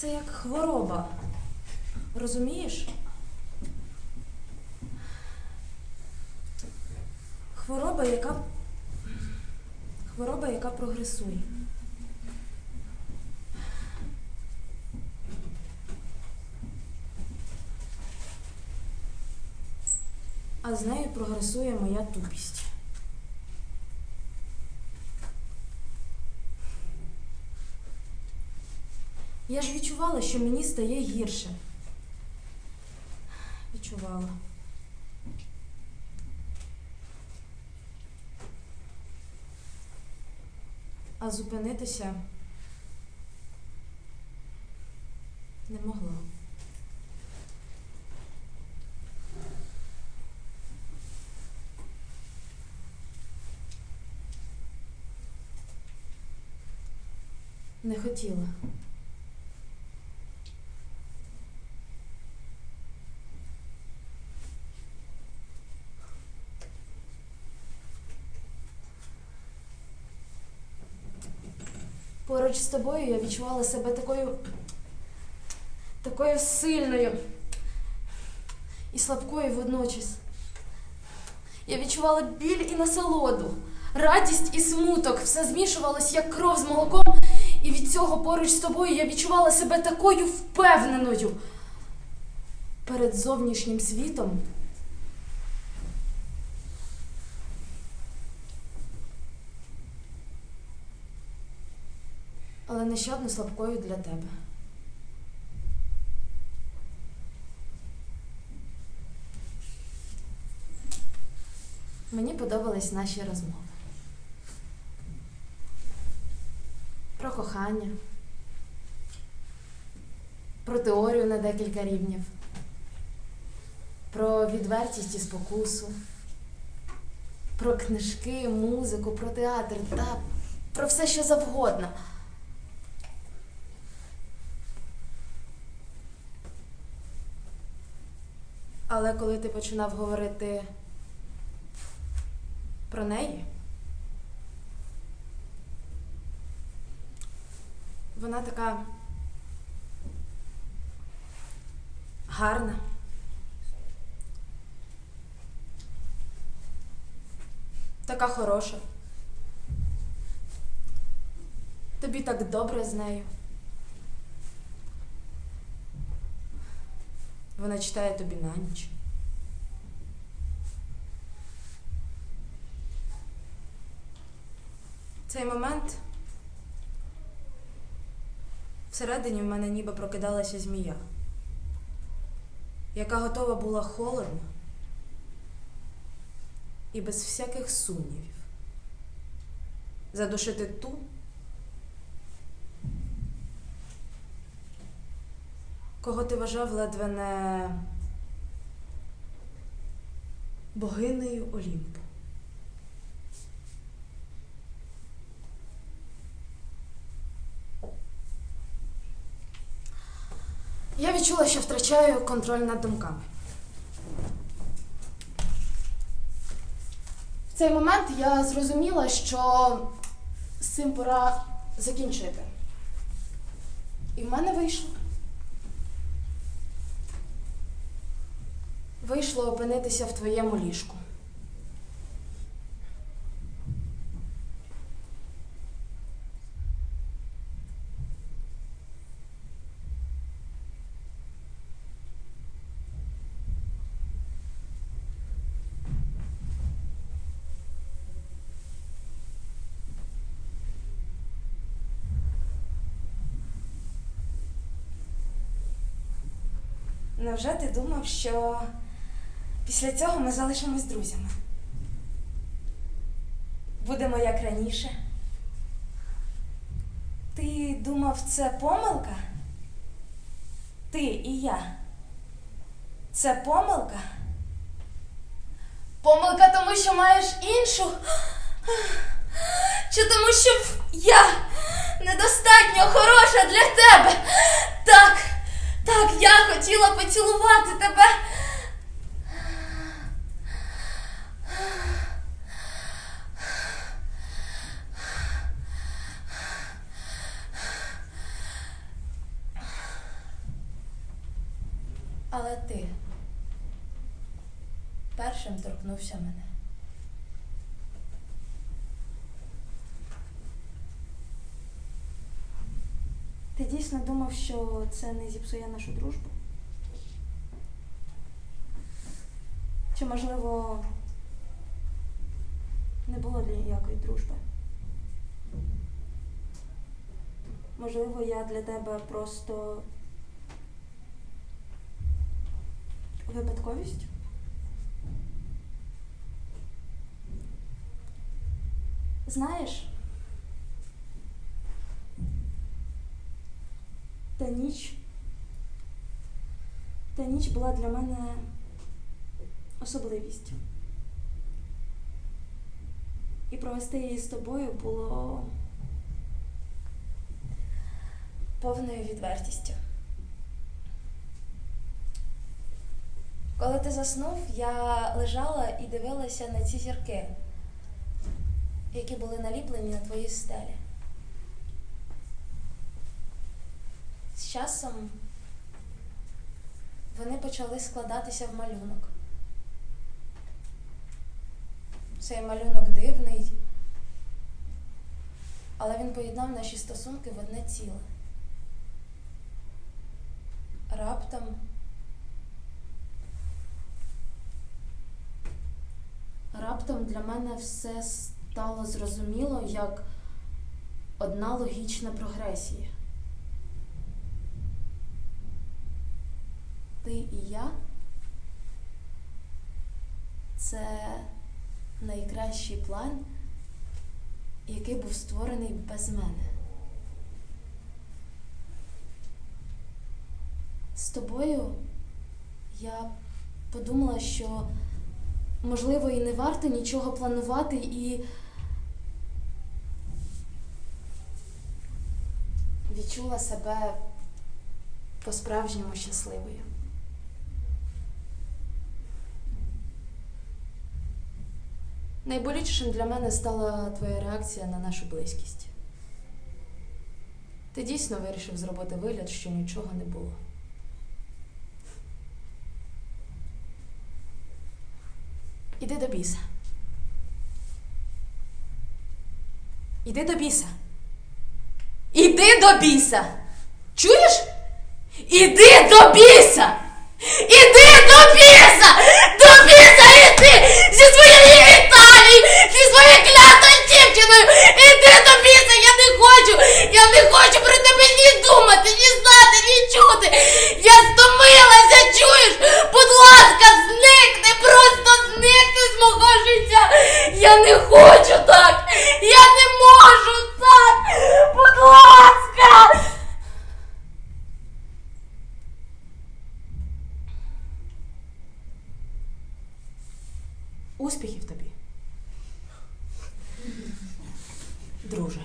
Це як хвороба. Розумієш? Хвороба, яка. Хвороба, яка прогресує. А з нею прогресує моя тупість. Я ж відчувала, що мені стає гірше. Відчувала. А зупинитися не могла. Не хотіла. Поруч з тобою я відчувала себе такою. такою сильною і слабкою водночас. Я відчувала біль і насолоду, радість і смуток. Все змішувалось, як кров з молоком, і від цього поруч з тобою я відчувала себе такою впевненою перед зовнішнім світом. Але нещадно слабкою для тебе. Мені подобались наші розмови. Про кохання, про теорію на декілька рівнів, про відвертість і спокусу, про книжки, музику, про театр та про все, що завгодно. Але коли ти починав говорити про неї, вона така гарна. Така хороша. Тобі так добре з нею. Вона читає тобі на ніч. Цей момент всередині в мене ніби прокидалася змія, яка готова була холодно і без всяких сумнівів задушити ту, кого ти вважав ледве не богинею Олімпу. Я відчула, що втрачаю контроль над думками. В цей момент я зрозуміла, що з цим пора закінчити. І в мене вийшло. Вийшло опинитися в твоєму ліжку. Невже ти думав, що після цього ми залишимось друзями? Будемо як раніше? Ти думав, це помилка? Ти і я. Це помилка? Помилка тому, що маєш іншу? Чи тому, що я недостатньо хороша для тебе? Так, так, я хотіла поцілувати тебе. Але ти першим торкнувся мене. Ти дійсно думав, що це не зіпсує нашу дружбу? Чи, можливо, не було для ніякої дружби? Можливо, я для тебе просто випадковість? Знаєш, та ніч. Та ніч була для мене особливістю. І провести її з тобою було повною відвертістю. Коли ти заснув, я лежала і дивилася на ці зірки, які були наліплені на твоїй стелі. З часом вони почали складатися в малюнок. Цей малюнок дивний, але він поєднав наші стосунки в одне ціле. Раптом Раптом для мене все стало зрозуміло як одна логічна прогресія. Ти і я це найкращий план, який був створений без мене. З тобою я подумала, що можливо і не варто нічого планувати і відчула себе по-справжньому щасливою. Найболючішим для мене стала твоя реакція на нашу близькість. Ти дійсно вирішив зробити вигляд, що нічого не було. Іди до біса. Іди до біса. Іди до біса. Чуєш? Іди до біса. Іди до біса! До біса іди! Зі своєю Віталією! Зі своєю клятою дівчиною! Іди до біса! Я не хочу! Я не хочу про тебе ні думати, ні знати, ні чути! Я стомилася, чуєш? Будь ласка, зникни! Просто зникни з мого життя! Я не хочу так! Я не можу так! Будь ласка! Успіхів тобі. Друже.